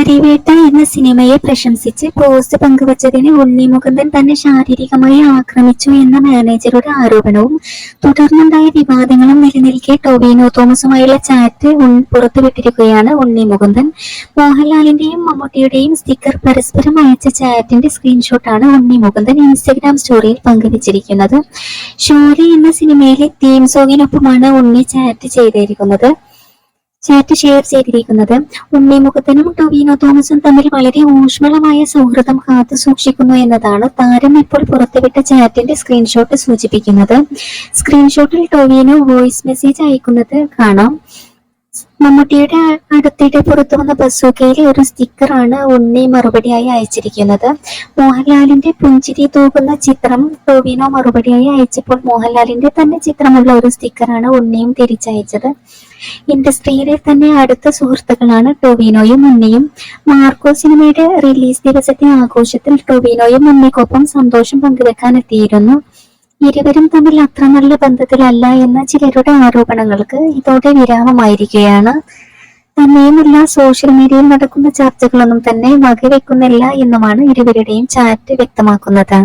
കാര്യവേട്ട എന്ന സിനിമയെ പ്രശംസിച്ച് പോസ്റ്റ് പങ്കുവച്ചതിന് ഉണ്ണി മുകുന്ദൻ തന്നെ ശാരീരികമായി ആക്രമിച്ചു എന്ന മാനേജറുടെ ആരോപണവും തുടർന്നുണ്ടായ വിവാദങ്ങളും നിലനിൽക്കെ ടൊവിനോ തോമസുമായുള്ള ചാറ്റ് പുറത്തുവിട്ടിരിക്കുകയാണ് ഉണ്ണി മുകുന്ദൻ. മോഹൻലാലിന്റെയും മമ്മൂട്ടിയുടെയും സ്റ്റിക്കർ പരസ്പരം അയച്ച ചാറ്റിന്റെ സ്ക്രീൻഷോട്ടാണ് ഉണ്ണി മുകുന്ദൻ ഇൻസ്റ്റഗ്രാം സ്റ്റോറിയിൽ പങ്കുവച്ചിരിക്കുന്നത്. ഷോറി എന്ന സിനിമയിലെ തീം സോങ്ങിനൊപ്പമാണ് ഉണ്ണി ചാറ്റ് ചെയ്തിരിക്കുന്നത്. ചാറ്റ് ഷെയർ ചെയ്തിരിക്കുന്നത്. ഉണ്ണി മുഖത്തനും ടൊവിനോ തോമസും തമ്മിൽ വളരെ ഊഷ്മളമായ സൗഹൃദം കാത്തു സൂക്ഷിക്കുന്നു എന്നതാണ് താരം ഇപ്പോൾ പുറത്തുവിട്ട ചാറ്റിന്റെ സ്ക്രീൻഷോട്ട് സൂചിപ്പിക്കുന്നത്. സ്ക്രീൻഷോട്ടിൽ ടൊവിനോ വോയിസ് മെസ്സേജ് അയക്കുന്നത് കാണാം. മമ്മൂട്ടിയുടെ അടുത്തിടെ പുറത്തു വന്ന ബസുകയിലെ ഒരു സ്റ്റിക്കറാണ് ഉണ്ണി മറുപടിയായി അയച്ചിരിക്കുന്നത്. മോഹൻലാലിന്റെ പുഞ്ചിരി തൂകുന്ന ചിത്രം ടോവിനോ മറുപടിയായി അയച്ചപ്പോൾ മോഹൻലാലിന്റെ തന്നെ ചിത്രമുള്ള ഒരു സ്റ്റിക്കറാണ് ഉണ്ണിയും തിരിച്ചയച്ചത്. ഇൻഡസ്ട്രിയിലെ തന്നെ അടുത്ത സുഹൃത്തുക്കളാണ് ടൊവിനോയും ഉണ്ണിയും. മാർക്കോ സിനിമയുടെ റിലീസ് ദിവസത്തെ ആഘോഷത്തിൽ ടൊവിനോയും ഉണ്ണിക്കൊപ്പം സന്തോഷം പങ്കുവെക്കാൻ എത്തിയിരുന്നു ഇരുവരും തമ്മിൽ അത്ര നല്ല ബന്ധത്തിലല്ല എന്ന ചിലരുടെ ആരോപണങ്ങൾക്ക് ഇതോടെ വിരാമമായിരിക്കുകയാണ്. തന്നെയുമല്ല സോഷ്യൽ മീഡിയയിൽ നടക്കുന്ന ചർച്ചകളൊന്നും തന്നെ വകവെക്കുന്നില്ല എന്നുമാണ് ഇരുവരുടെയും ചാറ്റ് വ്യക്തമാക്കുന്നത്.